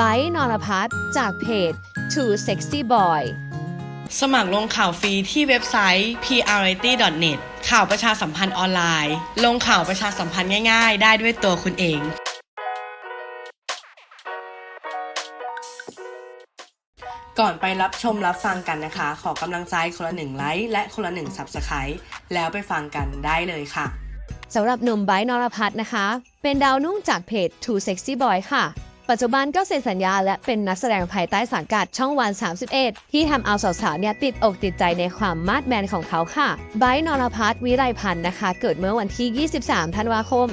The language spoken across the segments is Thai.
ไบร์ทนรพัฒน์จากเพจ Too Sexy Boy สมัครลงข่าวฟรีที่เว็บไซต์ prrity.net ข่าวประชาสัมพันธ์ออนไลน์ ลงข่าวประชาสัมพันธ์ง่ายๆ ได้ด้วยตัวคุณเองก่อนไปรับชมรับฟังกันนะคะ ขอกำลังใจคนละหนึ่งไลค์และคนละหนึ่ง Subscribe แล้วไปฟังกันได้เลยค่ะสำหรับหนุ่มไบร์ทนรพัฒน์นะคะ เป็นดาวนุ่งจากเพจ Too Sexy Boy ค่ะ ปัจจุบันก็เซ็นสัญญาและเป็นนักแสดงภายใต้สังกัดช่องวัน 31 ที่ทำเอาสาวๆเนี่ยติดอกติดใจในความมาดแมนของเขาค่ะไบร์นรพัฒน์วิไลพันธ์นะคะ เกิดเมื่อวันที่ 23 ธันวาคม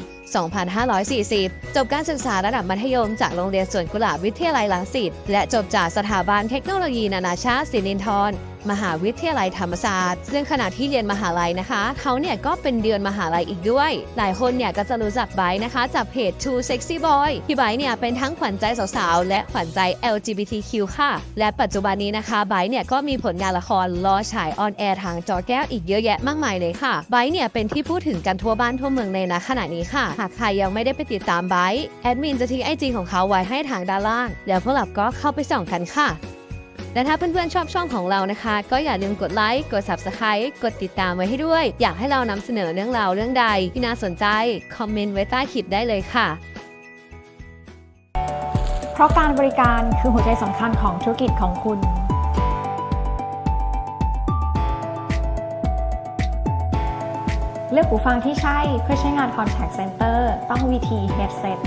2540 จบการศึกษาระดับมัธยมจากโรงเรียนสวนกุหลาบวิทยาลัยลังสิตและจบจากสถาบันเทคโนโลยีนานาชาติสิรินธร มหาวิทยาลัยธรรมศาสตร์ ซึ่งขณะที่เรียนมหาลัยนะคะเขาเนี่ยก็เป็นเดือนมหาลัยอีกด้วย หลายคนเนี่ยก็จะรู้จักไบร์นะคะจากเพจ Too Sexy Boy ที่ไบร์เนี่ยเป็นทั้งขวัญใจสาวๆและขวัญใจ LGBTQ ค่ะ และปัจจุบันนี้นะคะไบร์เนี่ยก็มีผลงานละครรอฉายออนแอร์ทางจอแก้วอีกเยอะแยะมากมายเลยค่ะไบร์เนี่ยเป็นที่พูดถึงกันทั่วบ้านทั่วเมืองในนะขณะนี้ค่ะ หากใครยังไม่ได้ไปติดตามไบร์แอดมินจะทิ้งไอจีของเขาไว้ให้ทางด้านล่าง แล้วพวกเราก็เข้าไปส่องกันค่ะ และถ้าเพื่อนๆชอบช่องของเรานะคะ ก็อย่าลืมกดไลค์ กด Subscribe กดติดตามไว้ให้ด้วย อยากให้เรานำเสนอเรื่องราวเรื่องใดที่น่าสนใจ คอมเมนต์ไว้ใต้คลิปได้เลยค่ะ เพราะการบริการคือหัวใจสำคัญของธุรกิจของคุณเลือกหูฟังที่ใช่เพื่อใช้งาน Contact Center ต้อง VT Headset